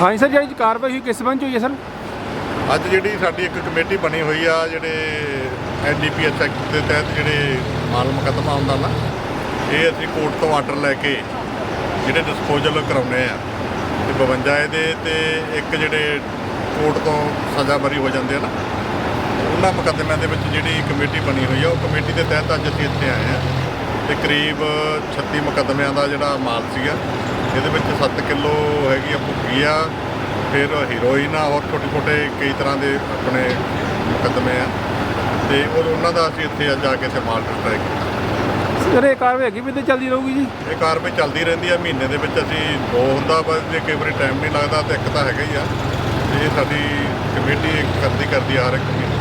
ਹਾਂਜੀ ਸਰ, ਜਿਹੜੀ ਕਾਰਵਾਈ ਹੋਈ ਕਿਸ ਸੰਬੰਧ 'ਚ ਹੋਈ ਹੈ ਸਰ? ਅੱਜ ਜਿਹੜੀ ਸਾਡੀ ਇੱਕ ਕਮੇਟੀ ਬਣੀ ਹੋਈ ਆ, ਜਿਹੜੇ ਐਨਡੀਪੀਐਸ ਐਕਟ ਦੇ ਤਹਿਤ ਜਿਹੜੇ ਮਾਲ ਮੁਕੱਦਮਾ ਹੁੰਦਾ ਨਾ, ਇਹ ਅਸੀਂ ਕੋਰਟ ਤੋਂ ਆਰਡਰ ਲੈ ਕੇ ਜਿਹੜੇ ਡਿਸਪੋਜ਼ਲ ਕਰਾਉਨੇ ਆ, ਤੇ 52 ਇਹਦੇ ਤੇ ਇੱਕ ਜਿਹੜੇ ਕੋਰਟ ਤੋਂ ਸਜ਼ਾ ਬਰੀ ਹੋ ਜਾਂਦੇ ਆ ਨਾ, ਉਹਨਾਂ ਮੁਕੱਦਮਿਆਂ ਦੇ ਵਿੱਚ ਜਿਹੜੀ ਕਮੇਟੀ ਬਣੀ ਹੋਈ ਆ, ਉਹ ਕਮੇਟੀ ਦੇ ਤਹਿਤ ਅੱਜ ਅਸੀਂ ਇੱਥੇ ਆਏ ਆ। ਤੇ ਕਰੀਬ 36 ਮੁਕੱਦਮਿਆਂ ਦਾ ਜਿਹੜਾ ਮਾਲ ਸੀਗਾ ਇਹਦੇ ਵਿੱਚ 7 ਕਿਲੋ ਹੈਗੀ ਆ ਭੁੱਕੀ ਆ ਫਿਰ ਹੀਰੋਇਨ ਆ ਹੋਰ ਛੋਟੇ ਛੋਟੇ ਕਈ ਤਰ੍ਹਾਂ ਦੇ ਆਪਣੇ ਮੁਕੱਦਮੇ ਆ। ਤੇ ਉਹ ਉਹਨਾਂ ਦਾ ਅਸੀਂ ਇੱਥੇ ਅੱਜ ਆ ਕੇ ਇੱਥੇ ਮਾਲ ਡਿਸਟ੍ਰਾਈ ਕੀਤਾ। ਸਰ ਇਹ ਕਾਰਵਾਈ ਅੱਗੇ ਵੀ ਤੇ ਚੱਲਦੀ ਰਹੂਗੀ ਜੀ? ਇਹ ਕਾਰਵਾਈ ਚੱਲਦੀ ਰਹਿੰਦੀ ਆ ਮਹੀਨੇ ਦੇ ਵਿੱਚ ਅਸੀਂ ਦੋ ਹੁੰਦਾ ਪਰ ਜੇ ਕਈ ਵਾਰੀ ਟਾਈਮ ਨਹੀਂ ਲੱਗਦਾ ਤੇ ਇੱਕ ਤਾਂ ਹੈਗਾ ਹੀ ਆ। ਇਹ ਸਾਡੀ ਕਮੇਟੀ ਕਰਦੀ ਕਰਦੀ ਆ ਇੱਕ ਮਹੀਨੇ।